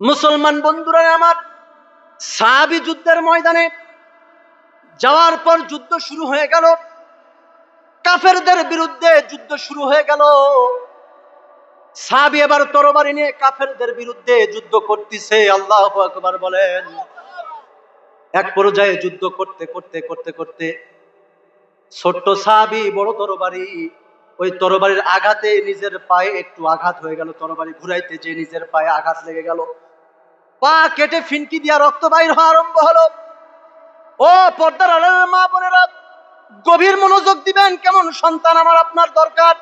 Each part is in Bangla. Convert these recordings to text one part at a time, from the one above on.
মুসলমান বন্ধুরা আমার, সাহাবি যুদ্ধের ময়দানে যাওয়ার পর যুদ্ধ শুরু হয়ে গেল। কাফেরদের বিরুদ্ধে যুদ্ধ শুরু হয়ে গেল। সাহাবি এবার তরবারি নিয়ে কাফেরদের বিরুদ্ধে যুদ্ধ করতেছে। আল্লাহ আকবার বলেন। এক পর্যায়ে যুদ্ধ করতে করতে করতে করতে ছোট্ট সাহাবি, বড় তরবারি, ওই তরবারির আঘাতে নিজের পায়ে একটু আঘাত হয়ে গেল। তরবারি ঘুরাইতে যে নিজের পায়ে আঘাত লেগে গেল। পা কেটে ফিনকি দিয়া রক্ত বাইর হওয়া আরম্ভ হলো। ও পর্দার আড়ালের মা বোনেরা, গভীর মনোযোগ দিবেন, কেমন সন্তান আমার আপনার দরকার?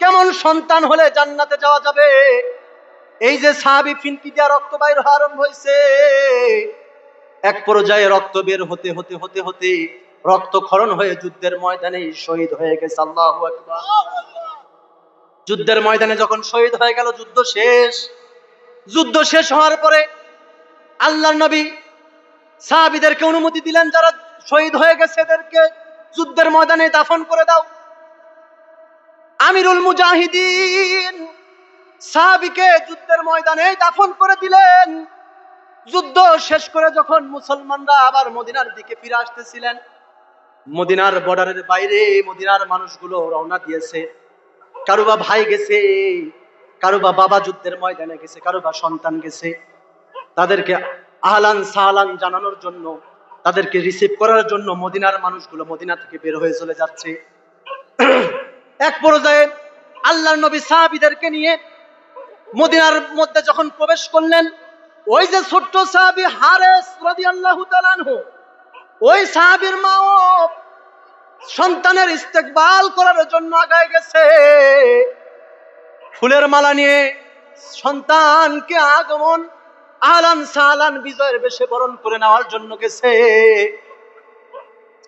কেমন সন্তান হলে জান্নাতে যাওয়া যাবে? এই যে সাহাবি ফিনকি দিয়া রক্ত বাইর হওয়া আরম্ভ হয়েছে এক পর্যায়ে রক্ত বের হতে হতে হতে হতে রক্ত রক্তক্ষরণ হয়ে যুদ্ধের ময়দানে শহীদ হয়ে গেছে, আল্লাহ যুদ্ধের ময়দানে যখন শহীদ হয়ে গেল, যুদ্ধ শেষ। যুদ্ধ শেষ হওয়ার পরে আল্লাহ নবী সাহাবিদেরকে অনুমতি দিলেন, যারা শহীদ হয়ে গেছে এদেরকে যুদ্ধের ময়দানে দাফন করে দাও। আমিরুল মুজাহিদিন সাহাবিকে যুদ্ধের ময়দানে দাফন করে দিলেন। যুদ্ধ শেষ করে যখন মুসলমানরা আবার মদিনার দিকে ফিরে আসতেছিলেন, মদিনার বর্ডারের বাইরে মদিনার মানুষগুলো রওনা দিয়েছে। কারুবা ভাই গেছে, কারুবা বাবা যুদ্ধের ময়দানে গেছে, কারুবা সন্তান গেছে। তাদেরকে আহলান সাহলান জানানোর জন্য, তাদেরকে রিসিভ করার জন্য মদিনার মানুষগুলো মদিনা থেকে বের হয়ে চলে যাচ্ছে। এক পর্যায়ে আল্লাহ নবী সাহাবিদেরকে নিয়ে মদিনার মধ্যে যখন প্রবেশ করলেন, ওই যে ছোট্ট সাহাবি হারেস রাদিয়াল্লাহু তাআলা আনহু, ওই সাহাবীর মাও সন্তানের ইস্তেকবাল করার জন্য আগায় গেছে। ফুলের মালা নিয়ে সন্তানকে আগমন আলান সালান বিজয়ের বেশে বরণ করে নেওয়ার জন্য গেছে।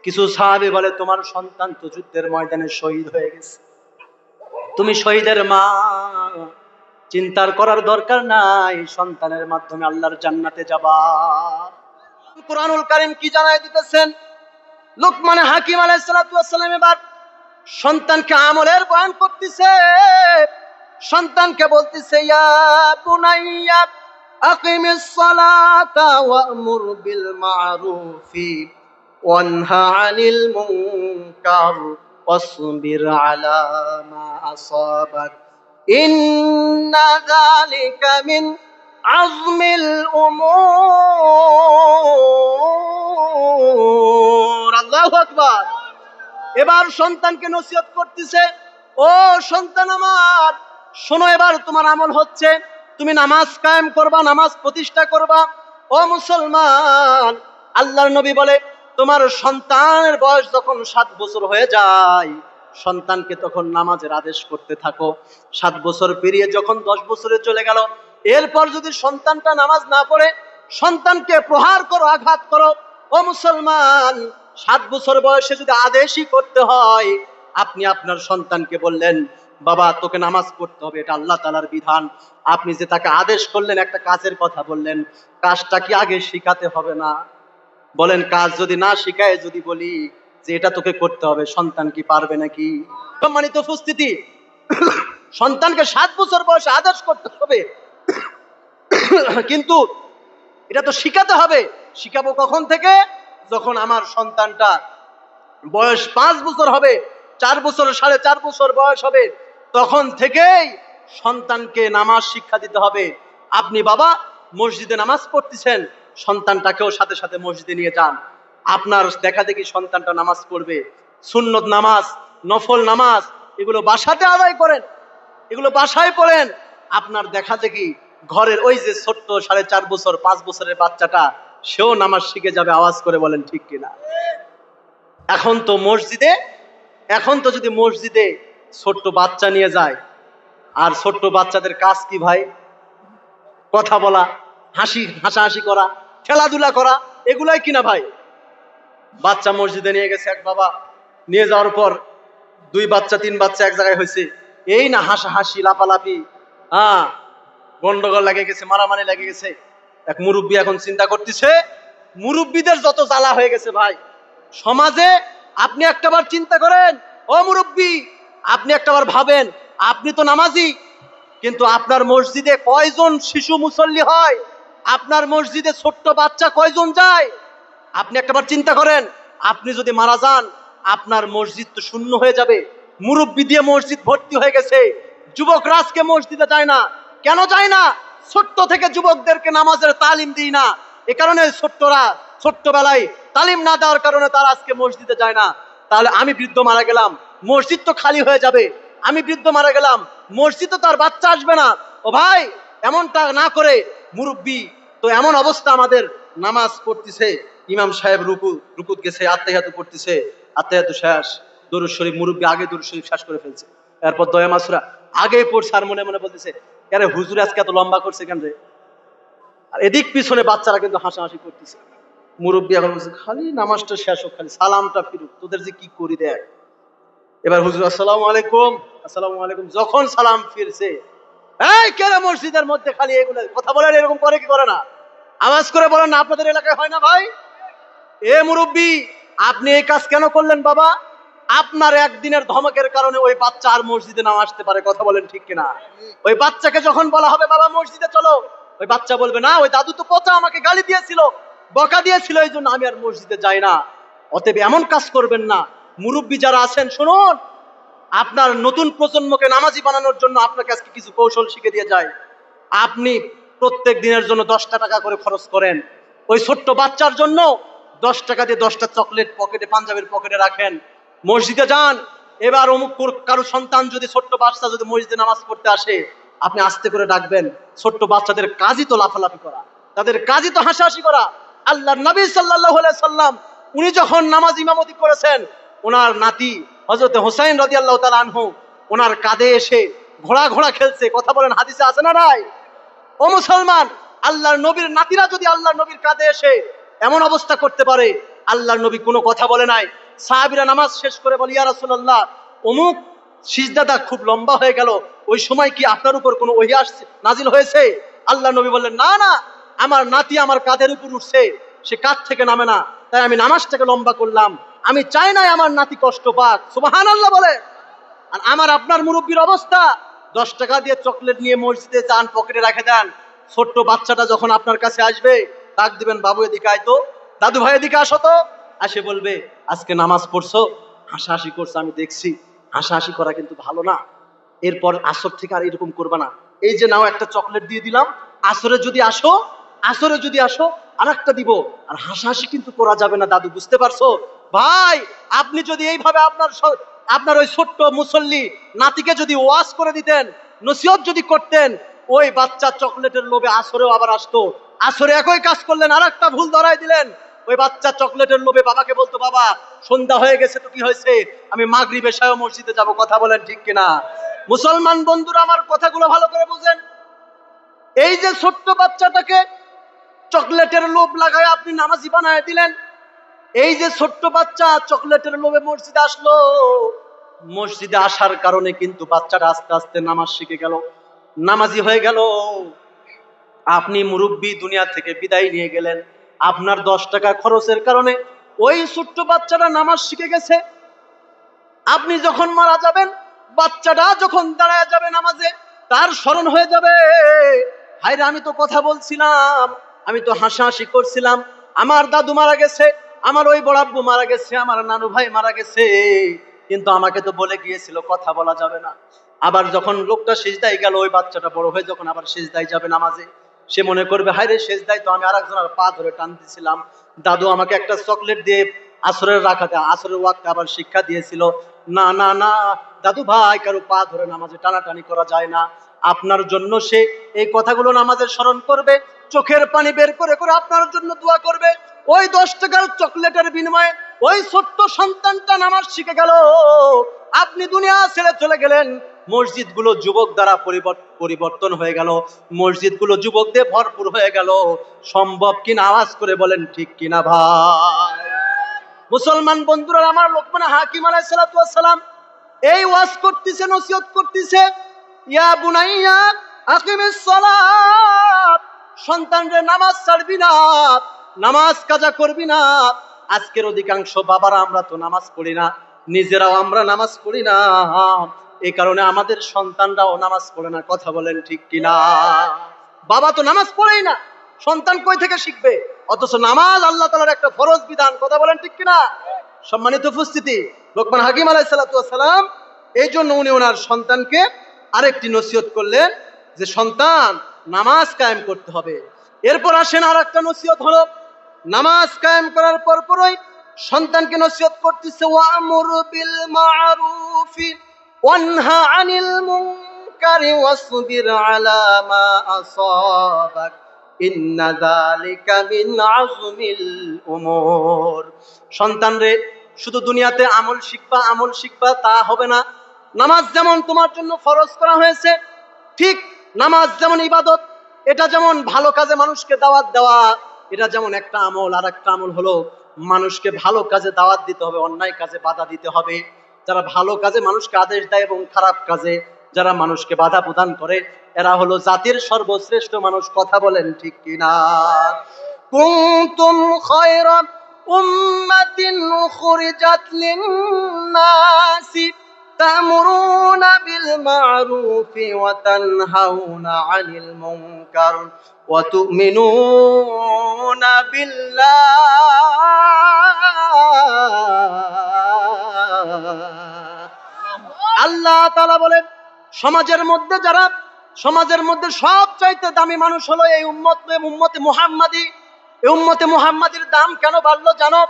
কিছু সাহাবি বলে, তোমার সন্তান তো যুদ্ধের ময়দানে শহীদ হয়ে গেছে। তুমি শহীদের মা। চিন্তার করার দরকার নাই, সন্তানের মাধ্যমে আল্লাহর জান্নাতে যাবা। কোরআনুল কারিম কি জানাই দিতেছেন? লোকমানে হাকিম আলাইসালাম এবার সন্তানকে আমলের বয়ান করতেছে। সন্তানকে বলতেছে, ইয়া বুনাইয়া আকিমিস সালাতা ওয়ামুর বিল মারুফি ওয়ানহা আনিল মুনকার واصبر على ما أصابك إن ذلك من عظم الأمور الله أكبر এবার সন্তানকে নসিহত করতেছে ও সন্তান আমার শোনো এবার তোমার আমল হচ্ছে তুমি নামাজ কায়েম করবা, নামাজ প্রতিষ্ঠা করবা। ও মুসলমান, আল্লাহর নবী বলে, তোমার সন্তানের বয়স যখন সাত বছর হয়ে যায়, সন্তানকে তখন নামাজের আদেশ করতে থাকো। সাত বছর পেরিয়ে যখন দশ বছরে চলে গেল, এরপর যদি সন্তানটা নামাজ না পড়ে, সন্তানকে প্রহার করো, আঘাত করো। ও মুসলমান, সাত বছর বয়সে যদি আদেশই করতে হয়, আপনি আপনার সন্তানকে বললেন বাবা, তোকে নামাজ পড়তে হবে, এটা আল্লাহ তালার বিধান। আপনি যে তাকে আদেশ করলেন, একটা কাজের কথা বললেন, কাজটা কি আগে শিখাতে হবে না? বলেন, কাজ যদি না শিখায়, যদি বলি যে এটা তোকে করতে হবে, সন্তান কি পারবে নাকি? সম্মানিত উপস্থিতি, সন্তানকে সাত বছর বয়সে আদেশ করতে হবে। কিন্তু এটা তো শিখাতে হবে। শিখাবো কখন থেকে? যখন আমার সন্তানটা বয়স পাঁচ বছর হবে, চার বছর, সাড়ে চার বছর বয়স হবে তখন থেকেই সন্তানকে নামাজ শিক্ষা দিতে হবে। আপনি বাবা, মসজিদে নামাজ পড়তেছেন, সন্তানটাকেও সাথে সাথে মসজিদে নিয়ে যান। আপনার দেখা দেখি সন্তানটা নামাজ পড়বে। সুন্নত নামাজ, নফল নামাজ, এগুলো বাসাতে আদায় করেন। এগুলো বাসায় পড়েন। আপনার দেখা দেখি ঘরের ওই যে ছোট্ট সাড়ে চার বছর, পাঁচ বছরের বাচ্চাটা, সেও নামাজ শিখে যাবে আওয়াজ করে বলেন, ঠিক কিনা? এখন তো মসজিদে, এখন তো যদি মসজিদে ছোট্ট বাচ্চা নিয়ে যায়। আর ছোট্ট বাচ্চাদের কাজ কি ভাই? কথা বলা, হাসি, হাসাহাসি করা, খেলাধুলা করা, এগুলাই কিনা ভাই? বাচ্চা মসজিদে নিয়ে গেছে এক বাবা। নিয়ে যাওয়ার পর দুই বাচ্চা, তিন বাচ্চা এক জায়গায় হয়েছে। এই না হাসাহাসি লাপালাপি হ্যাঁ গন্ডগোল লাগে গেছে, মারামারি লাগে গেছে। এক মুরব্বী এখন চিন্তা করতেছে, মুরব্বীদের যত জ্বালা হয়ে গেছে ভাই। সমাজে আপনি একটাবার চিন্তা করেন, ও মুরব্বী আপনি একটাবার ভাবেন, আপনি তো নামাজি, কিন্তু আপনার মসজিদে কয়জন শিশু মুসল্লি হয়? আপনার মসজিদে ছোট্ট বাচ্চা কয়জন যায়? আপনি একটাবার চিন্তা করেন, আপনি যদি মারা যান, আপনার মসজিদ তো শূন্য হয়ে যাবে। মুরব্বী দিয়ে মসজিদ ভর্তি হয়ে গেছে। যুবকরা আজকে মসজিদে যায় না। কেন যায় না? ছোট্ট থেকে যুবকদেরকে নামাজের তালিম দিই না। এ কারণে ছোট্টরা ছোট্টবেলায় তালিম না দেওয়ার কারণে তারা আজকে মসজিদে যায় না। তাহলে আমি বৃদ্ধ মারা গেলাম। মসজিদ তো খালি হয়ে যাবে। আমি বৃদ্ধ মারা গেলাম, মসজিদ তো তার বাচ্চা আসবে না। ও ভাই, এমনটা না করে মুরব্বী, তো এমন অবস্থা আমাদের নামাজ পড়তেছে। ইমাম সাহেব রুকু, রুকুত গেছে আত্মাহাতু পড়তেছে আত্মাহাতু শেষ। দরুদ শরীফ মুরব্বী আগে দরুদ শরীফ শেষ করে ফেলছে। এরপর দয়া মাসুরা আগে পড়ছে আর মনে মনে বলতেছে আরে হুজুর আজকে এত লম্বা করছে কেন রে? আর এদিক পিছনে বাচ্চারা কিন্তু হাসাহাসি করতেছে। মুরব্বী এখন বলছে, খালি নামাজটা শেষ হোক, খালি সালামটা ফিরুক। তোদের যে কি করি দেখ? এবার হুজুর, আসসালামু আলাইকুম। আসসালামু আলাইকুম। যখন সালাম ফিরছে, এই কেন মসজিদের মধ্যে খালি এগুলো কথা বলেন, এরকম করে কি করে না? আওয়াজ করে বলেন না, আপনাদের এলাকায় হয় না ভাই? এ মুরব্বী, আপনি এই কাজ কেন করলেন বাবা? আপনার একদিনের ধমকের কারণে ওই বাচ্চা আর মসজিদে নাও আসতে পারে, কথা বলেন ঠিক কিনা? ওই বাচ্চাকে যখন বলা হবে, বাবা, মসজিদে চলো। ওই বাচ্চা বলবে, না, ওই দাদু তো পচা, আমাকে গালি দিয়েছিল, বকা দিয়েছিল, এই জন্য আমি আর মসজিদে যাই না। অতএব এমন কাজ করবেন না। মুরব্বী যারা আছেন, শুনুন। আপনার নতুন প্রজন্মকে নামাজি বানানোর জন্য আপনাকে আজকে কিছু কৌশল শিখে দিয়ে যায়। আপনি প্রত্যেক দিনের জন্য দশটা টাকা করে খরচ করেন। ওই ছোট্ট বাচ্চার জন্য দশ টাকা দিয়ে দশটা চকলেট পকেটে, পাঞ্জাবের পকেটে রাখেন। মসজিদে যান। এবার অমুক কারও সন্তান যদি ছোট্ট বাচ্চা যদি মসজিদে নামাজ পড়তে আসে, আপনি আস্তে করে ডাকবেন, ছোট্ট বাচ্চাদের কাজই তো লাফালাফি করা। তাদের কাজই তো হাসাহাসি করা। আল্লাহ নবী সাল্লাহ সাল্লাম উনি যখন নামাজ ইমামতি করেছেন ওনার নাতি হজরত হোসাইন রদি আল্লাহ তাল আনহু, ওনার কাঁধে এসে ঘোড়া ঘোড়া খেলছে। কথা বলেন, হাদিসে আছে না নাই? ও মুসলমান, আল্লাহর নবীর নাতিরা যদি আল্লাহর নবীর কাঁধে এসে এমন অবস্থা করতে পারে, আল্লাহর নবী কোনো কথা বলে নাই। সাহাবিরা নামাজ শেষ করে বলি, ইয়া রাসূলুল্লাহ, অমুক সিজদাদা খুব লম্বা হয়ে গেল, ওই সময় কি আপনার উপর কোনো ওহি আসছে, নাজিল হয়েছে? আল্লাহ নবী বললেন, না না, আমার নাতি আমার কাঁধের উপর উঠছে, সে কাঁধ থেকে নামে না, তাই আমি নামাজটাকে লম্বা করলাম। আমি চাই নাই আমার নাতি কষ্ট পাক। সুবাহান আল্লাহ বলে। আর আমার আপনার মুরব্বীর অবস্থা। দশ টাকা দিয়ে চকলেট নিয়ে মসজিদে যান, পকেটে রেখে দেন। ছোট্ট বাচ্চাটা যখন আপনার কাছে আসবে, ডাক দিবেন, বাবু এদিকে আয় দাদু ভাই এদিকে আসো তো। আসে বলবে, আজকে নামাজ পড়ছো, হাসাহাসি করছ, আমি দেখছি। হাসাহাসি করা কিন্তু ভালো না। এরপর আসর থেকে আর এরকম করবা না। এই যে নাও একটা চকলেট দিয়ে দিলাম। আসরে যদি আসো, আসরে যদি আসো আর একটা দিব। আর হাসাহাসি কিন্তু করা যাবে না, দাদু, বুঝতে পারছ? ভাই, আপনি যদি এইভাবে আপনার আপনার ওই ছোট্ট মুসল্লি নাতিকে যদি ওয়াশ করে দিতেন, নসিহত যদি করতেন, ওই বাচ্চা চকলেটের লোভে আসরেও আবার আসতো। আসরে একই কাজ করলেন আর একটা ভুল ধরাই দিলেন। ওই বাচ্চা চকলেটের লোভে বাবাকে বলতো, বাবা, সন্ধ্যা হয়ে গেছে, তো কি হয়েছে? আমি মাগরি বেশায় মসজিদে যাব, কথা বলেন ঠিক কিনা? মুসলমান বন্ধুরা, আমার কথাগুলো ভালো করে বুঝেন। এই যে ছোট্ট বাচ্চাটাকে চকলেটের লোভ লাগায় আপনি নামাজি বানায় দিলেন এই যে ছোট্ট বাচ্চা চকলেটের লোভে মসজিদে আসলো, মসজিদে আসার কারণে কিন্তু বাচ্চাটা আস্তে আস্তে নামাজ শিখে গেল, নামাজি হয়ে গেল। আপনি মুরব্বী দুনিয়া থেকে বিদায় নিয়ে গেলেন, আপনার দশ টাকা খরচের কারণে ওই ছোট্ট বাচ্চাটা নামাজ শিখে গেছে। আপনি যখন মারা যাবেন, বাচ্চাটা যখন দাঁড়ায় যাবে নামাজে, তার স্মরণ হয়ে যাবে। হায়রে, আমি তো কথা বলছিলাম, আমি তো হাসাহাসি করছিলাম, আমার দাদু মারা গেছে আমার ওই বড়াব্বু মারা গেছে, আমার নানু ভাই মারা গেছে। কিন্তু আমাকে তো বলে গিয়েছিল, কথা বলা যাবে না। আবার যখন লোকটা সেজদায় গেল, ওই বাচ্চাটা বড় হয়ে যখন আবার সেজদায় যাবে নামাজে, সে মনে করবে, হায়রে, সেজদায় তো আমি আর একজনের পা ধরে টানতেছিলাম। দাদু আমাকে একটা চকলেট দিয়ে আসরের রাখাতে, আসরের ওয়াক্তে আবার শিক্ষা দিয়েছিল, না না না, দাদু ভাই, কারও পা ধরে নামাজে টানাটানি করা যায় না। আপনার জন্য সে এই কথাগুলো নামাজের স্মরণ করবে, চোখের পানি বের করে করে আপনার জন্য দোয়া করবে। ওই দশ টাকার চকলেটের বিনিময়ে ওই ছোট্ট সন্তানটা নামাজ শিখে গেল। আপনি দুনিয়া ছেড়ে চলে গেলেন। মসজিদগুলো যুবক দ্বারা পরিবর্তন হয়ে গেল। মসজিদগুলো যুবকদের ভরপুর হয়ে গেল। সম্ভব কিনা আওয়াজ করে বলেন, ঠিক কিনা ভাই? মুসলমান বন্ধুরা, আমার লোকমান হাকিম আলাই সালাম এই ওয়াজ করতেছে, নসিহত করতেছে, ইয়া বুনাইয়া আকিমিস সালাত সন্তানরে নামাজ ছাড়বি না। নামাজ কাজা করবি না? আজকের অধিকাংশ বাবারা আমরা তো নামাজ পড়ি না, নিজেরাও আমরা নামাজ পড়ি না। এই কারণে আমাদের সন্তানরাও নামাজ পড়ে না, কথা বলেন ঠিক কিনা? বাবা তো নামাজ পড়েই না, সন্তান কই থেকে শিখবে? অথচ নামাজ আল্লাহ তালার একটা ফরজ বিধান, কথা বলেন ঠিক কিনা? সম্মানিত উপস্থিতি, লোকমান হাকিম আলাই সালাম, এই জন্য উনি ওনার সন্তানকে আরেকটি নসিহত করলেন যে, সন্তান, নামাজ কায়েম করতে হবে। এরপর আসেন আর একটা নসিহত হলো নামাজ কায়েম করার পর পরই সন্তানকে নসিহত করতেছে ওয়ামুর বিল মারুফি ওয়ানহা আনিল মুনকারি ওয়াসবির আলা মা আসাবাক। ইন্না যালিকা মিন আজমিল উমুর। সন্তান রে শুধু দুনিয়াতে আমল শিখবা আমল শিখবা, তা হবে না। নামাজ যেমন তোমার জন্য ফরজ করা হয়েছে, ঠিক নামাজ যেমন ইবাদত, এটা যেমন ভালো কাজে মানুষকে দাওয়াত দেওয়া এটা যেমন একটা আমল আর একটা আমল হলো মানুষকে ভালো কাজে দাওয়াত দিতে হবে, অন্যায় কাজে বাধা দিতে হবে। যারা ভালো কাজে মানুষকে আদেশ দেয় এবং খারাপ কাজে যারা মানুষকে বাধা প্রদান করে, এরা হলো জাতির সর্বশ্রেষ্ঠ মানুষ। কথা বলেন ঠিক কিনা? কুনতুম খায়রা উম্মাতিন উখরিজাত تأمرون بالمعروف وتنهون عن المنكر وتؤمنون بالله আল্লাহ তালা বলেন সমাজের মধ্যে যারা সমাজের মধ্যে সব চাইতে দামি মানুষ হলো এই উম্মত উম্মতে মুহাম্মাদি এই উম্মতে মুহাম্মাদির দাম কেন বাড়লো জানো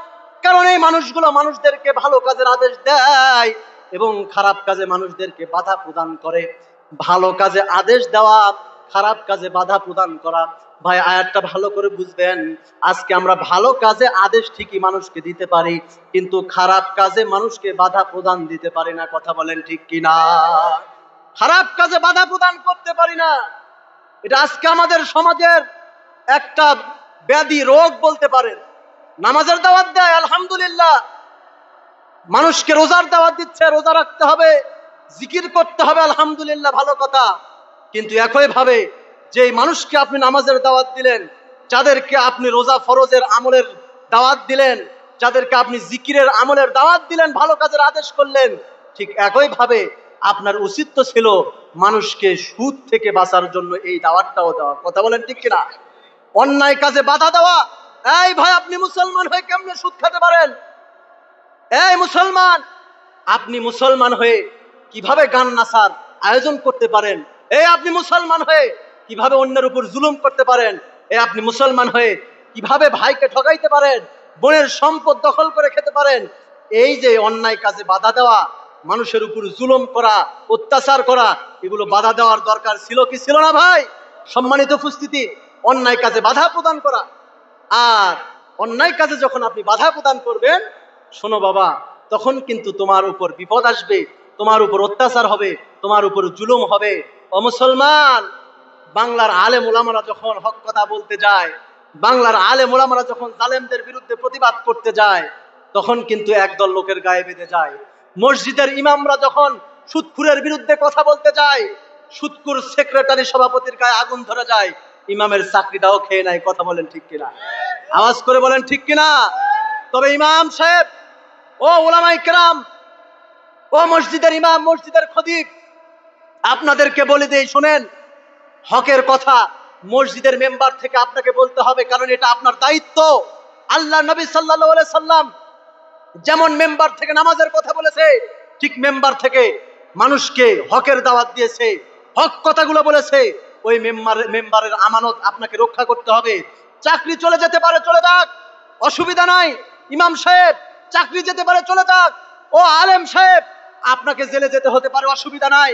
কারণ এই মানুষগুলো মানুষদেরকে ভালো কাজের আদেশ দেয় এবং খারাপ কাজে মানুষদেরকে বাধা প্রদান করে। ভালো কাজে আদেশ দেওয়া, খারাপ কাজে বাধা প্রদান করা। ভাই, আয়াতটা ভালো করে বুঝবেন। আজকে আমরা ভালো কাজে আদেশ ঠিকই মানুষকে দিতে পারি, কিন্তু খারাপ কাজে মানুষকে বাধা প্রদান দিতে পারি না। কথা বলেন ঠিক কিনা? খারাপ কাজে বাধা প্রদান করতে পারি না। এটা আজকে আমাদের সমাজের একটা ব্যাধি রোগ বলতে পারেন। নামাজের দাওয়াত দেয়, আলহামদুলিল্লাহ। মানুষকে রোজার দাওয়াত দিচ্ছে, রোজা রাখতে হবে, জিকির করতে হবে, আলহামদুলিল্লাহ, ভালো কথা। কিন্তু একই ভাবে যে মানুষকে আপনি নামাজের দাওয়াত দিলেন, যাদেরকে আপনি রোজা ফরজের আমলের দাওয়াত দিলেন, যাদেরকে আপনি জিকিরের আমলের দাওয়াত দিলেন, ভালো কাজের আদেশ করলেন, ঠিক একই ভাবে আপনার উচিত তো ছিল মানুষকে সুদ থেকে বাঁচার জন্য এই দাওয়াতটাও দেওয়া। কথা বলেন ঠিক কিনা? অন্যায় কাজে বাধা দেওয়া। এই ভাই, আপনি মুসলমান হয়ে কেমনে সুদ খেতে পারেন? এই মুসলমান, আপনি মুসলমান হয়ে কীভাবে গান নাচার আয়োজন করতে পারেন? এই আপনি মুসলমান হয়ে কীভাবে অন্যের উপর জুলুম করতে পারেন? এই আপনি মুসলমান হয়ে কীভাবে ভাইকে ঠকাইতে পারেন? বোনের সম্পদ দখল করে খেতে পারেন? এই যে অন্যায় কাজে বাধা দেওয়া, মানুষের উপর জুলুম করা, অত্যাচার করা, এগুলো বাধা দেওয়ার দরকার ছিল কি ছিল না ভাই? সম্মানিত উপস্থিতি, অন্যায় কাজে বাধা প্রদান করা। আর অন্যায় কাজে যখন আপনি বাধা প্রদান করবেন শোনো বাবা, তখন কিন্তু তোমার উপর বিপদ আসবে, তোমার উপর অত্যাচার হবে, তোমার উপর জুলুম হবে। ও মুসলমান, বাংলার আলে মোলামারা যখন হক কথা বলতে যায়, বাংলার আলে মোলামারা যখন জালেমদের বিরুদ্ধে প্রতিবাদ করতে যায়, তখন কিন্তু একদল লোকের গায়ে বেঁধে যায়। মসজিদের ইমামরা যখন সুৎখুরের বিরুদ্ধে কথা বলতে যায় সুৎকুর সেক্রেটারি সভাপতির গায়ে আগুন ধরে যায়, ইমামের চাকরিটাও খেয়ে নেয়, কথা বলেন ঠিক কিনা? আওয়াজ করে বলেন ঠিক কিনা? তবে ইমাম সাহেব ও ওলামাই কেরাম, ও মসজিদের ইমাম, মসজিদের খদিব আপনাদেরকে বলে দেই, শুনেন, হকের কথা মসজিদের মেম্বার থেকে আপনাকে বলতে হবে, কারণ এটা আপনার দায়িত্ব। আল্লাহ নবী সাল্লাহ সাল্লাম যেমন মেম্বার থেকে নামাজের কথা বলেছে, ঠিক মেম্বার থেকে মানুষকে হকের দাওয়াত দিয়েছে, হক কথাগুলো বলেছে, ওই মেম্বার, মেম্বারের আমানত আপনাকে রক্ষা করতে হবে। চাকরি চলে যেতে পারে, চলে যাক, অসুবিধা নাই। ইমাম সাহেব চাকরি যেতে পারে, চলে যাক। ও আলেম সাহেব, আপনাকে জেলে যেতে হতে পারে, অসুবিধা নাই।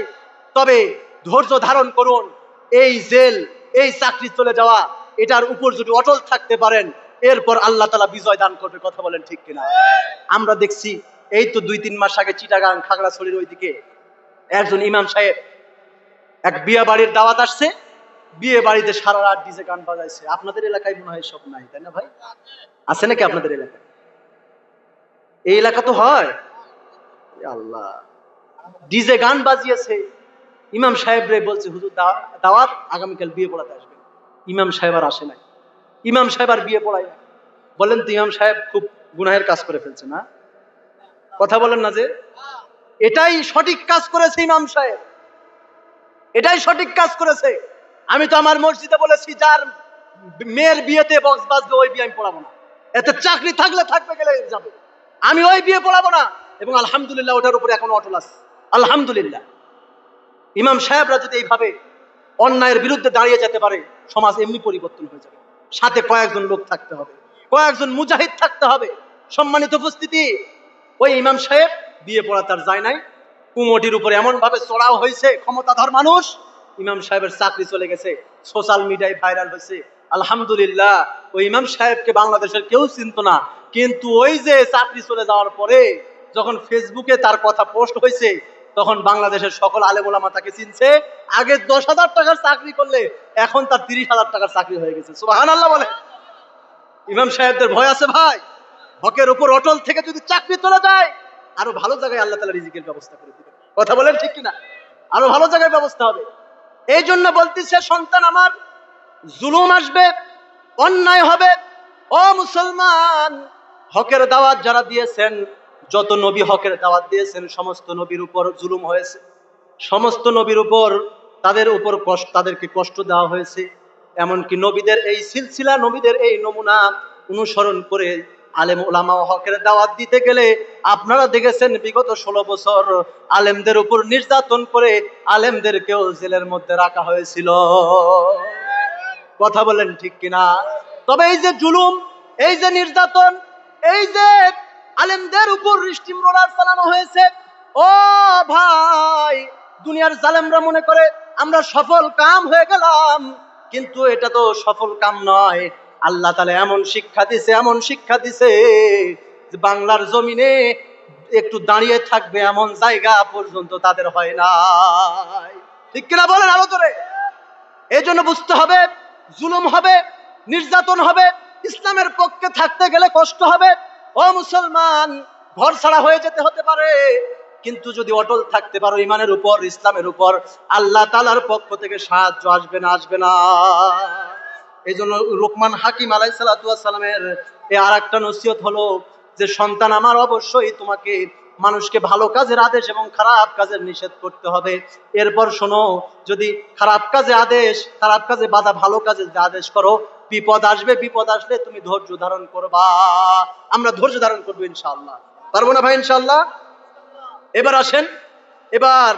তবে ধৈর্য ধারণ করুন, এই জেল, এই চাকরি চলে যাওয়া, এটার উপর যদি অটল থাকতে পারেন, এরপর আল্লাহ তালা বিজয় দান করবে, কথা বলেন ঠিক কিনা? আমরা দেখছি, এই তো দুই তিন মাস আগে চিটাগাং খাগড়াছড়ির ওইদিকে একজন ইমাম সাহেব, এক বিয়ে বাড়ির দাওয়াত আসছে, বিয়ে বাড়িতে সারা রাত ডিজে গান বাজাইছে। আপনাদের এলাকায় মনে হয় সব নাই, তাই না ভাই? আছে নাকি আপনাদের এলাকায়? এই এলাকা তো হয়। আল্লাহ। ডিজে গান বাজিয়েছে। ইমাম সাহেব রে বলছে, হুজুর দাওয়াত আগামীকাল বিয়ে পড়াতে আসবে। ইমাম সাহেব আর আসে নাই। ইমাম সাহেব আর বিয়ে পড়ায়। বলেন তো, ইমাম সাহেব খুব গুনাহের কাজ করে ফেলছে না? কথা বলেন না যে। এটাই সঠিক কাজ করেছে ইমাম সাহেব। এটাই সঠিক কাজ করেছে। আমি তো আমার মসজিদে বলেছি, যার মেয়ের বিয়েতে বক্স বাজবে, ওই বিয়ে আমি পড়াবো না। এতে চাকরি থাকলে থাকবে, গেলে যাবে। আমি ওই বিয়ে পড়াবো না। এবং আলহামদুলিল্লাহ ওটার উপরে এখন অটল আছে। আলহামদুলিল্লাহ। ইমাম সাহেবরা যদি এইভাবে অন্যায়ের বিরুদ্ধে দাঁড়িয়ে যেতে পারে, সমাজ এমনি পরিবর্তন হয়ে যাবে। সাথে কয়েকজন লোক থাকতে হবে। কয়েকজন মুজাহিদ থাকতে হবে। সম্মানিত উপস্থিতি, ওই ইমাম সাহেব বিয়ে পড়া তার যায় নাই। কুমোটির উপরে এমন ভাবে চড়াও হয়েছে, ক্ষমতাধর মানুষ। ইমাম সাহেবের চাকরি চলে গেছে সোশ্যাল মিডিয়ায় ভাইরাল হয়েছে। আলহামদুলিল্লাহ, ওই ইমাম সাহেবকে বাংলাদেশের কেউ চিনত না। কিন্তু ওই যে চাকরি চলে যাওয়ার পরে যখন ফেসবুকে তার কথা পোস্ট হয়েছে, তখন বাংলাদেশের সকল আলেমুলামা তাকে চিনছে। আগে দশ হাজার টাকার চাকরি করলে এখন তার তিরিশ হাজার টাকার চাকরি হয়ে গেছে। সুবাহান আল্লাহ বলে ইমাম সাহেবদের ভয় আছে ভাই। হকের উপর অটল থেকে যদি চাকরি চলে যায়, আরও ভালো জায়গায় আল্লাহ তালা রিজিকের ব্যবস্থা করে দিবে কথা বলেন ঠিক কিনা? আরও ভালো জায়গায় ব্যবস্থা হবে। এই জন্য বলতেছে, সন্তান আমার, জুলুম আসবে, অন্যায় হবে। ও মুসলমান হকের দাওয়াত যারা দিয়েছেন, যত নবী হকের দাওয়াত দিয়েছেন, সমস্ত নবীর উপর জুলুম হয়েছে। সমস্ত নবীর উপর তাদের উপর কষ্ট তাদেরকে কষ্ট দেওয়া হয়েছে। এমনকি নবীদের এই সিলসিলা, নবীদের এই নমুনা অনুসরণ করে আলেম ওলামা হকের দাওয়াত দিতে গেলে আপনারা দেখেছেন, বিগত ষোলো বছর আলেমদের উপর নির্যাতন করে আলেমদেরকেও জেলের মধ্যে রাখা হয়েছিল। কথা বলেন ঠিক কিনা? তবে এই যে জুলুম, এই যে নির্যাতন এই যে আলেমদের উপর স্টিম রোলার চালানো হয়েছে, ও ভাই, দুনিয়ার জালেমরা মনে করে আমরা সফল কাম হয়ে গেলাম, কিন্তু এটা তো সফল কাম নয়। আল্লাহ তালা এমন শিক্ষা দিছে, এমন শিক্ষা দিছে বাংলার জমিনে একটু দাঁড়িয়ে থাকবে এমন জায়গা পর্যন্ত তাদের হয় না ঠিক কিনা বলেন আরও করে এই জন্য বুঝতে হবে, জুলুম হবে, নির্যাতন হবে ইসলামের পক্ষে থাকতে গেলে কষ্ট হবে। ও মুসলমান, ঘর ছাড়া হয়ে যেতে হতে পারে। কিন্তু যদি অটল থাকতে পারো ইমানের উপর, ইসলামের উপর, আল্লাহ তালার পক্ষ থেকে সাহায্য আসবে না আসবে না। এই জন্য লোকমান হাকিম আলাই সালামের এই আর একটা নসিহত হলো যে, সন্তান আমার অবশ্যই তোমাকে মানুষকে ভালো কাজের আদেশ এবং খারাপ কাজের নিষেধ করতে হবে। এরপর শোনো, যদি খারাপ কাজে আদেশ, খারাপ কাজে বাধা ভালো কাজে আদেশ করো বিপদ আসবে, বিপদ আসলে তুমি ধৈর্য ধারণ করবা। আমরা ধৈর্য ধারণ করব ইনশাল্লাহ পারব না ভাই ইনশাল্লাহ এবার আসেন, এবার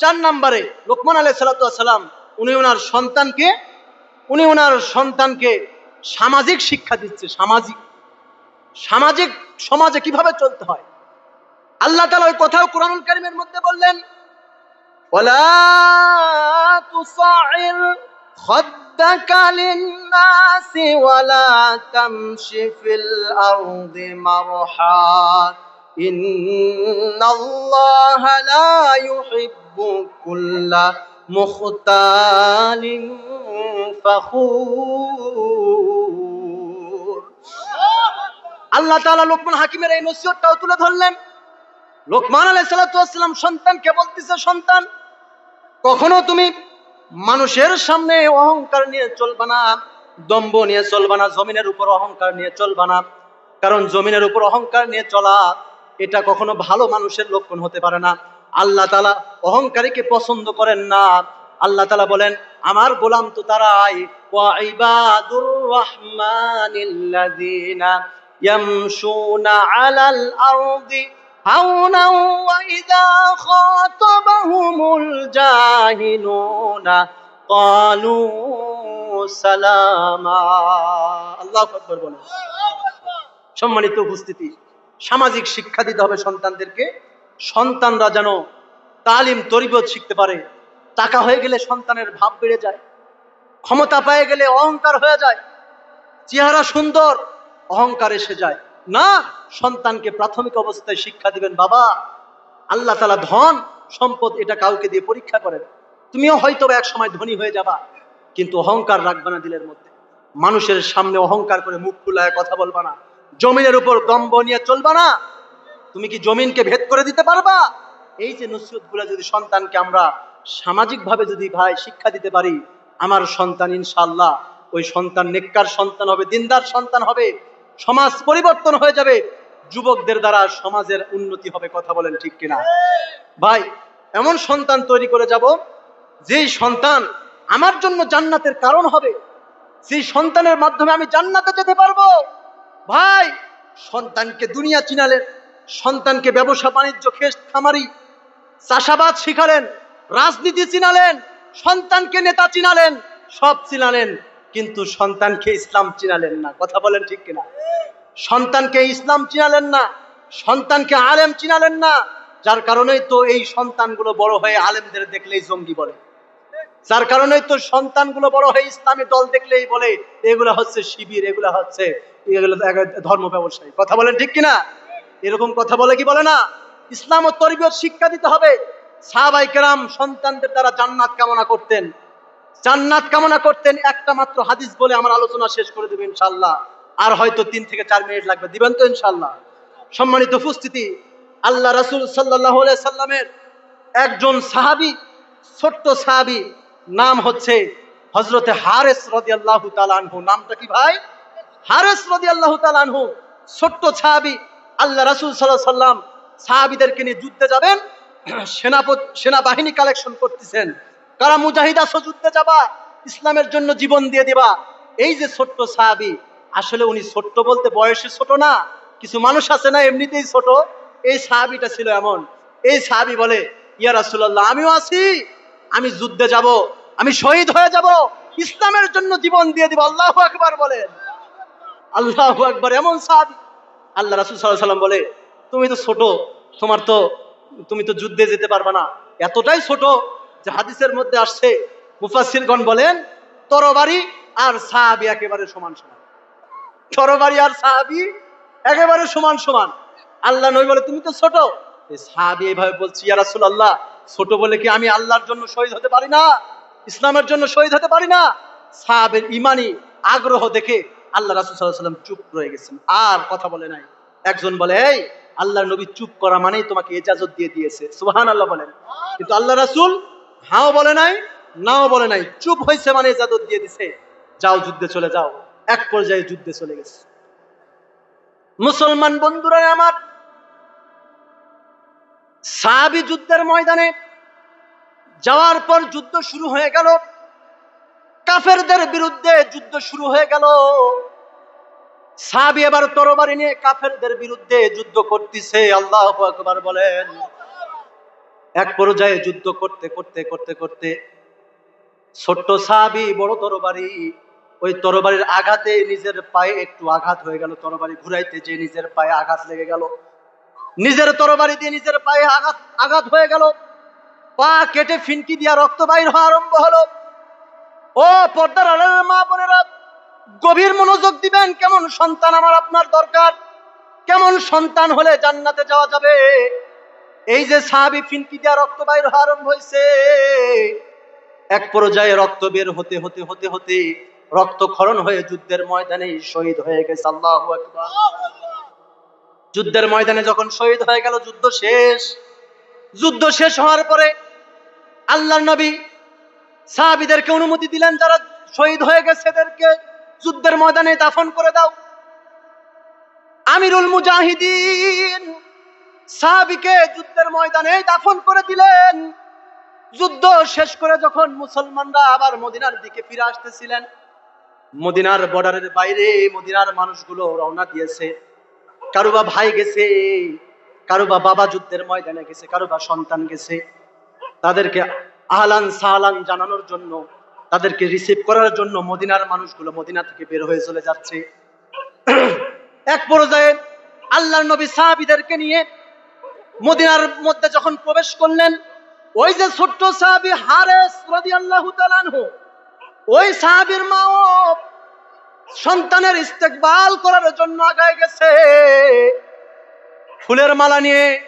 চার নাম্বারে লোকমান আলহ সালাতাম উনি ওনার সন্তানকে, উনি ওনার সন্তানকে সামাজিক শিক্ষা দিচ্ছে, সামাজিক। সামাজিক সমাজে কীভাবে চলতে হয়? আল্লাহ তালা ওই কথাও কোরআন করিমের মধ্যে বললেন ওলা তুসাইর খদ্দ خدك للناس ولا تمش في الأرض مرحا إن الله لا يحب كل مختال فخور আল্লাহ তাআলা লোকমান হাকিমের এই নসিহতটাও তুলে ধরলেন লোকমান আলাইহিস সালাম সন্তানকে বলতেছে সন্তান কখনো তুমি মানুষের সামনে অহংকার নিয়ে চলবা না, দম্ভ নিয়ে চলবা না, জমিনের উপর অহংকার নিয়ে চলবা না। কারণ জমিনের উপর অহংকার নিয়ে চলা, এটা কখনো ভালো মানুষের লক্ষণ হতে পারে না। আল্লাহ তালা অহংকারীকে পছন্দ করেন না। আল্লাহ তালা বলেন, আমার গোলাম তো তারাই। ওয়াইদা খাতাবাহুমুল জাহিলুনা ক্বালু সালামা। আল্লাহু আকবার বলেন। সম্মানিত উপস্থিতি, সামাজিক শিক্ষা দিতে হবে সন্তানদেরকে। সন্তানরা যেন তালিম, তরিবত শিখতে পারে। টাকা হয়ে গেলে সন্তানের ভাব বেড়ে যায়। ক্ষমতা পেয়ে গেলে অহংকার হয়ে যায়। চেহারা সুন্দর, অহংকার এসে যায়। না, সন্তানকে প্রাথমিক অবস্থায় শিক্ষা দিবেন, বাবা। আল্লাহ তালা ধন, সম্পদ এটা কাউকে দিয়ে পরীক্ষা করেন। তুমিও হয়তো এক সময় ধনী হয়ে যাবা, কিন্তু অহংকার রাখবে না দিলের মধ্যে। মানুষের সামনে অহংকার করে মুখ খুলায় কথা বলবা না। জমিনের উপর দম্ব নিয়ে চলবা না। তুমি কি জমিনকে ভেদ করে দিতে পারবা? এই যে নসিহত যদি সন্তানকে আমরা সামাজিক ভাবে যদি ভাই শিক্ষা দিতে পারি, আমার সন্তান ইনশাল্লাহ ওই সন্তান নেককার সন্তান হবে, দিনদার সন্তান হবে। সমাজ পরিবর্তন হয়ে যাবে। যুবকদের দ্বারা সমাজের উন্নতি হবে, কথা বলেন ঠিক কিনা? ভাই, এমন সন্তান তৈরি করে যাব, যেই সন্তান আমার জন্য জান্নাতের কারণ হবে, সেই সন্তানের মাধ্যমে আমি জান্নাতে যেতে পারব। ভাই, সন্তানকে দুনিয়া চিনালেন, সন্তানকে ব্যবসা, বাণিজ্য খেস খামারি, চাষাবাদ শিখালেন, রাজনীতি চিনালেন, সন্তানকে নেতা চিনালেন, সব চিনালেন। কিন্তু সন্তানকে ইসলাম চিনালেন না। কথা বলেন ঠিক কিনা? সন্তানকে ইসলাম চিনালেন না, সন্তানকে আলেম চিনালেন না, যার কারণেই তো এই সন্তানগুলো বড় হয়ে আলেমদের দেখলেই জঙ্গি বলে। যার কারণেই তো সন্তানগুলো বড় হয়ে ইসলামী দল দেখলেই বলে, এগুলো হচ্ছে শিবির, এগুলো হচ্ছে এগুলো ধর্ম ব্যবসায়ী। কথা বলেন ঠিক কিনা? এরকম কথা বলে কি বলে না? ইসলাম ও তরবিয়ত শিক্ষা দিতে হবে। সাহাবাই কেরাম সন্তানদের দ্বারা জান্নাত কামনা করতেন। জান্নাত কামনা করতেন একটা মাত্র হাদিস বলে আমার আলোচনা শেষ করে দেবেন ইনশাল্লাহ আর হয়তো তিন থেকে চার মিনিট লাগবে। দিবেন তো ইনশাল্লাহ সম্মানিত উপস্থিতি, আল্লাহ রাসূল আলাইহি সাল্লামের একজন সাহাবী, ছোট্ট সাহাবী, নাম হচ্ছে হজরতে হারেস রাদিয়াল্লাহু তাআলা আনহু। নামটা কি ভাই? হারেস রাদিয়াল্লাহু তাআলা আনহু। ছোট্ট সাহাবী, আল্লাহ রাসূল সাল্লাহ সাল্লাম সাহাবিদেরকে নিয়ে যুদ্ধে যাবেন। সেনাপতি সেনাবাহিনী কালেকশন করতেছেন। কারা মুজাহিদ আছো যুদ্ধে যাবা, ইসলামের জন্য জীবন দিয়ে দিবা। এই যে ছোট্ট সাহাবী, আসলে উনি ছোট্ট বলতে বয়সে ছোট না, কিছু মানুষ আছে না এমনিতেই ছোট। এই সাহাবিটা ছিল এমন। এই সাহাবি বলে, ইয়া রাসূলুল্লাহ, আমিও আছি, আমি যুদ্ধে যাব, আমি শহীদ হয়ে যাব, ইসলামের জন্য জীবন দিয়ে দিব। আল্লাহু আকবার বলেন আল্লাহ আকবার, এমন সাহাবি। আল্লাহ রাসূল আলাইহি সাল্লাম বলে, তুমি তো ছোট, তোমার তো, তুমি তো যুদ্ধে যেতে পারবে না। এতটাই ছোট যে হাদিসের মধ্যে আসছে, মুফাসসিরগণ বলেন, তরবারি আর সাহাবি একেবারে সমান সমান। তরবারি আর সাহাবি একেবারে সমান সমান। আল্লাহ নবী বলে, তুমি তো ছোট? সাহাবি এইভাবে বলছি, ইয়া রাসূলুল্লাহ, ছোট বলে কি আমি আল্লাহর জন্য শহীদ হতে পারি না? ইসলামের জন্য শহীদ হতে পারি না? সাহাবের ইমানি আগ্রহ দেখে আল্লাহ রাসূল সাল্লাম চুপ রয়ে গেছেন, আর কথা বলে নাই। একজন বলে, এই আল্লাহ নবী চুপ করা মানেই তোমাকে এজাজত দিয়ে দিয়েছে। সুবহান আল্লাহ বলেন। কিন্তু আল্লাহ রাসূল হাও বলে নাই, নাও বলে নাই, চুপ হয়েছে মানে এজাজত দিয়ে দিছে। যাও যুদ্ধে চলে যাও, এক পর্যায়ে যুদ্ধে চলে গেছে। মুসলমান বন্ধুরা আমার, সাহাবি যুদ্ধের ময়দানে যাওয়ার পর যুদ্ধ শুরু হয়ে গেল। কাফেরদের বিরুদ্ধে যুদ্ধ শুরু হয়ে গেল। সাহাবি এবার তরবারি নিয়ে কাফেরদের বিরুদ্ধে যুদ্ধ করতেছে, আল্লাহ আকবার বলেন। এক পর্যায়ে যুদ্ধ করতে করতে করতে করতে ছোট্ট সাহাবি, বড় তরবারি, ওই তরবারির আঘাতে নিজের পায়ে একটু আঘাত হয়ে গেল, তরবারি ঘুরাইতে যে নিজের পায়ে আঘাত লেগে গেল। নিজের তরবারি দিয়ে নিজের পায়ে আঘাত আঘাত হয়ে গেল। পা কেটে ফিনকি দিয়া রক্ত বাইর হওয়া আরম্ভ হলো। ও পর্দার আড়ালের মা বোনেরা, গভীর মনোযোগ দিবেন, কেমন সন্তান আমার আপনার দরকার? কেমন সন্তান হলে জান্নাতে যাওয়া যাবে? এই যে সাহাবি ফিনকি দিয়া রক্ত বাইর আরম্ভ হয়েছে এক পর্যায়ে রক্ত বের হতে হতে হতে হতে রক্তক্ষরণ হয়ে যুদ্ধের ময়দানে শহীদ হয়ে গেছে। আল্লাহ যুদ্ধের ময়দানে যখন শহীদ হয়ে গেল, যুদ্ধ শেষ। যুদ্ধ শেষ হওয়ার পরে আল্লাহ নবী সাহাবিদেরকে অনুমতি দিলেন, যারা শহীদ হয়ে গেছে, এদেরকে যুদ্ধের ময়দানে দাফন করে দাও। আমিরুল মুজাহিদিন সাহাবিকে যুদ্ধের ময়দানে দাফন করে দিলেন। যুদ্ধ শেষ করে যখন মুসলমানরা আবার মদিনার দিকে ফিরে আসতেছিলেন, মদিনার বর্ডারের বাইরে মদিনার মানুষগুলো রওনা দিয়েছে। কারুবা ভাই গেছে, কারুবা বাবা যুদ্ধের ময়দানে গেছে, কারুবা সন্তান গেছে। তাদেরকে আহলান সাহলান জানানোর জন্য, তাদেরকে রিসিভ করার জন্য মদিনার মানুষগুলো মদিনা থেকে বের হয়ে চলে যাচ্ছে। এক পর্যায়ে আল্লাহ নবী সাহাবিদেরকে নিয়ে মদিনার মধ্যে যখন প্রবেশ করলেন, ওই যে ছোট্ট সাহাবি হারেস রাদিয়াল্লাহু তাআলা আনহু, ওই সাহাবীর মাও সন্তানের ইস্তেকবাল করার জন্য আগায় গেছে। ফুলের মালা নিয়ে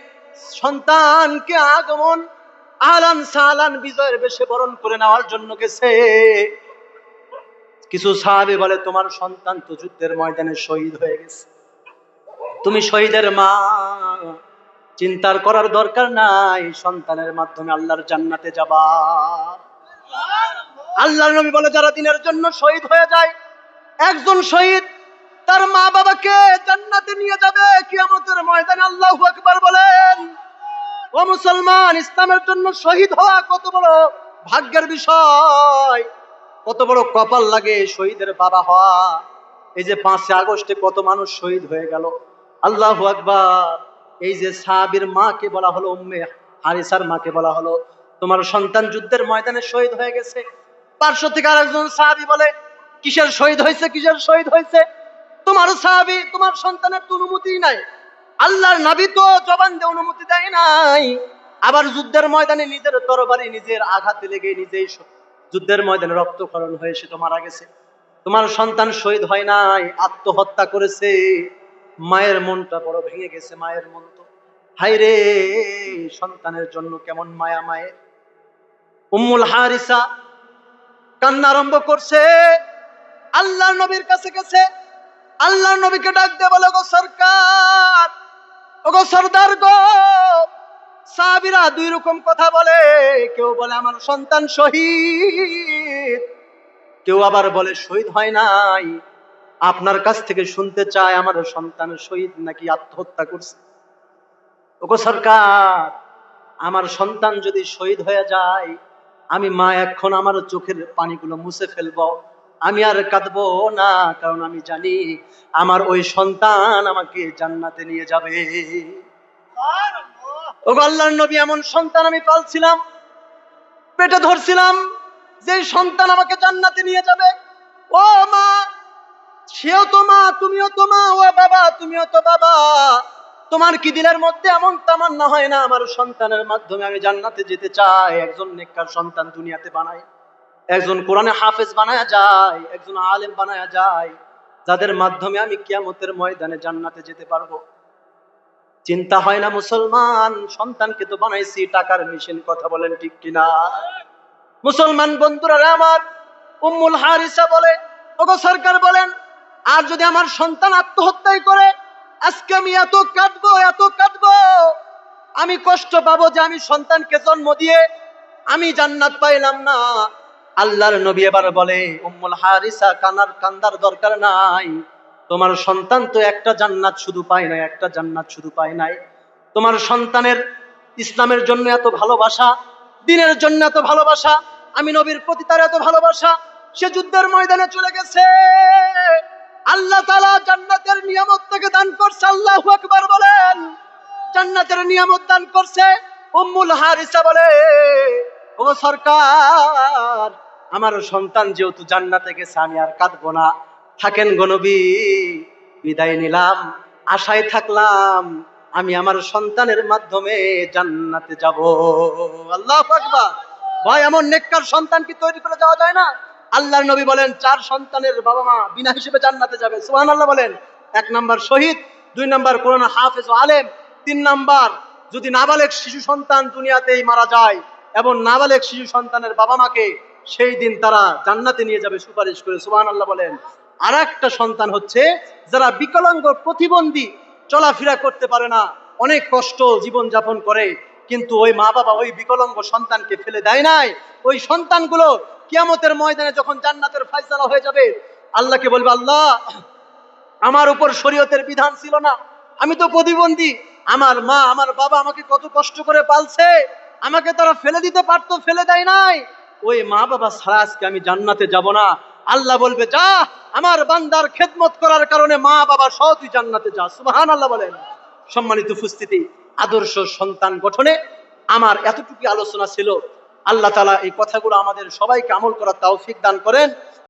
সন্তানকে আগমন আলান সালান বিজয়ের বেশে বরণ করে নেওয়ার জন্য গেছে। কিছু সাহাবি বলে, তোমার সন্তান তো যুদ্ধের ময়দানে শহীদ হয়ে গেছে। তুমি শহীদের মা। চিন্তার করার দরকার নাই, সন্তানের মাধ্যমে আল্লাহর জান্নাতে যাবা। আল্লাহর নবী বলে, যারা দিনের জন্য শহীদ হয়ে যায়, একজন শহীদ, তার মা বাবাকে জান্নাতে নিয়ে যাবে, কিয়ামতের ময়দানে আল্লাহ আকবার বলেন, ও মুসলমান, ইসলামের জন্য শহীদ হওয়া কত বড় ভাগ্যের বিষয়, কত বড় কপাল লাগে শহীদের বাবা হওয়া। এই যে পাঁচই আগস্টে কত মানুষ শহীদ হয়ে গেল। আল্লাহ আকবার। এই যে সাহাবীর মাকে বলা হলো উম্মে হারিসার মাকে বলা হলো, তোমার সন্তান যুদ্ধের ময়দানে শহীদ হয়ে গেছে। পার্শ্ব থেকে আরেকজন সাহাবী বলে, কিসের শহীদ হয়েছে, কিসের শহীদ হয়েছে? তোমার সাহাবী, তোমার সন্তানের তো অনুমতি নাই। আল্লাহর নাবি তো জবান দিয়ে অনুমতি দেয় নাই। আবার যুদ্ধের ময়দানে নিজের তরবারি, নিজের আঘাতে লেগে নিজেই যুদ্ধের ময়দানে রক্তক্ষরণ হয়ে সে তো মারা গেছে। তোমার সন্তান শহীদ হয় নাই, আত্মহত্যা করেছে। মায়ের মনটা বড় ভেঙে গেছে মায়ের মন তো। হাই রে সন্তানের জন্য কেমন মায়া মায়ের। উম্মুল হারিসা কান্না আরম্ভ করছে আল্লাহ নবীর কাছে গেছে। আল্লাহ নবীকে ডাক দিয়ে বলে গো সরকার, ওগো সর্দার গো। সাহাবীরা দুই রকম কথা বলে। কেউ বলে, আমার সন্তান শহীদ। কেউ আবার বলে, শহীদ হয় নাই। আপনার কাছ থেকে শুনতে চায় আমার সন্তান শহীদ নাকি আত্মহত্যা করছে? ওগো সরকার, আমার সন্তান যদি শহীদ হয়ে যায়, আমি মা এখন আমার চোখের পানিগুলো মুছে ফেলব। আমি আর কাঁদবো না, কারণ আমি জানি আমার ওই সন্তান আমাকে জান্নাতে নিয়ে যাবে। ও আল্লাহর নবী, এমন সন্তান আমি পালছিলাম, পেটে ধরছিলাম যে সন্তান আমাকে জান্নাতে নিয়ে যাবে। ও মা সেও তো মা, তুমিও তো মা, ও বাবা, তুমিও তো বাবা। তোমার কি দিলের মধ্যে এমন তামান্না হয় না আমার সন্তানের মাধ্যমে আমি জান্নাতে যেতে চাই? একজন নেককার সন্তান দুনিয়াতে বানায়, একজন কোরআনে হাফেজ বানায়া যায়, একজন আলেম বানায়া যায়, যাদের মাধ্যমে আমি কিয়ামতের ময়দানে জান্নাতে যেতে পারব। চিন্তা হয় না মুসলমান, সন্তানকে তো বানাইছি, টাকার মেশিন, কথা বলেন ঠিক কিনা? মুসলমান বন্ধুরা, আমার উম্মুল হারিসা বলে, ওগো সরকার বলেন আর যদি আমার সন্তান আত্মহত্যাই করে, আজকে আমি এত কাঁদবো এত কাঁদবো। আমি কষ্ট পাবো যে আমি সন্তানকে জন্ম দিয়ে আমি জান্নাত পাইলাম না। আল্লাহর নবী এবার বলে, উম্মুল হারিসা, কানার কান্দার দরকার নাই। তোমার সন্তান তো একটা জান্নাত শুধু পায় নাই, একটা জান্নাত শুধু পায় নাই। তোমার সন্তানের ইসলামের জন্য এত ভালোবাসা, দিনের জন্য এত ভালোবাসা, আমি নবীর প্রতি তার এত ভালোবাসা, সে যুদ্ধের ময়দানে চলে গেছে। আল্লাহ তালা জান্নাতের নিয়ামত থেকে দান করছে, আল্লাহ আকবার বলেন। জান্নাতের নিয়ামত দান করছে উম্মুল হারিসা বলে। ও সরকার, আমার সন্তান যেহেতু জান্নাতে গেছে, আমি আর কাঁদবো না। থাকেন গনবী বিদায় নিলাম। আশায় থাকলাম, আমি আমার সন্তানের মাধ্যমে জান্নাতে যাব। আল্লাহ আকবার। ভাই এমন নেককার সন্তান কি তৈরি করে যাওয়া যায় না? আল্লাহর নবী বলেন, চার সন্তানের বাবা মা বিনা হিসেবে জান্নাতে যাবে। সুবহান আল্লাহ বলেন, এক নাম্বার শহীদ, দুই নাম্বার কোরআন হাফেজ আলেম, তিন নাম্বার যদি নাবালেক শিশু সন্তান দুনিয়াতেই মারা যায় এবং নাবালেক শিশু সন্তানের বাবা মাকে সেই দিন তারা জান্নাতে নিয়ে যাবে সুপারিশ করে সুবহান আল্লাহ বলেন। আর একটা সন্তান হচ্ছে যারা বিকলাঙ্গ প্রতিবন্ধী চলাফেরা করতে পারে না, অনেক কষ্ট জীবন যাপন করে, কিন্তু ওই মা বাবা ওই বিকলাঙ্গ সন্তানকে ফেলে দেয় নাই। ওই সন্তানগুলো কিয়ামতের ময়দানে যখন জান্নাতের ফাইসালা হয়ে যাবে, আল্লাহকে বলবে, আল্লাহ, আমার উপর শরীয়তের বিধান ছিল না। আমি তো প্রতিবন্ধী। আমার মা, আমার বাবা আমাকে কত কষ্ট করে পালছে। আমাকে তারা ফেলে দিতে পারতো, ফেলে দেয় নাই। ওই মা বাবা ছাড়া আজকে আমি জান্নাতে যাব না। আল্লাহ বলবে, যা, আমার বান্দার খেদমত করার কারণে মা বাবা সহ তুই জান্নাতে যা। সুবাহান আল্লাহ বলেন। সম্মানিত উপস্থিতি, আদর্শ সন্তান গঠনে আমার এতটুকু আলোচনা ছিল। আল্লাহ তালা এই কথাগুলো আমাদের সবাইকে আমল করার তৌফিক দান করেন।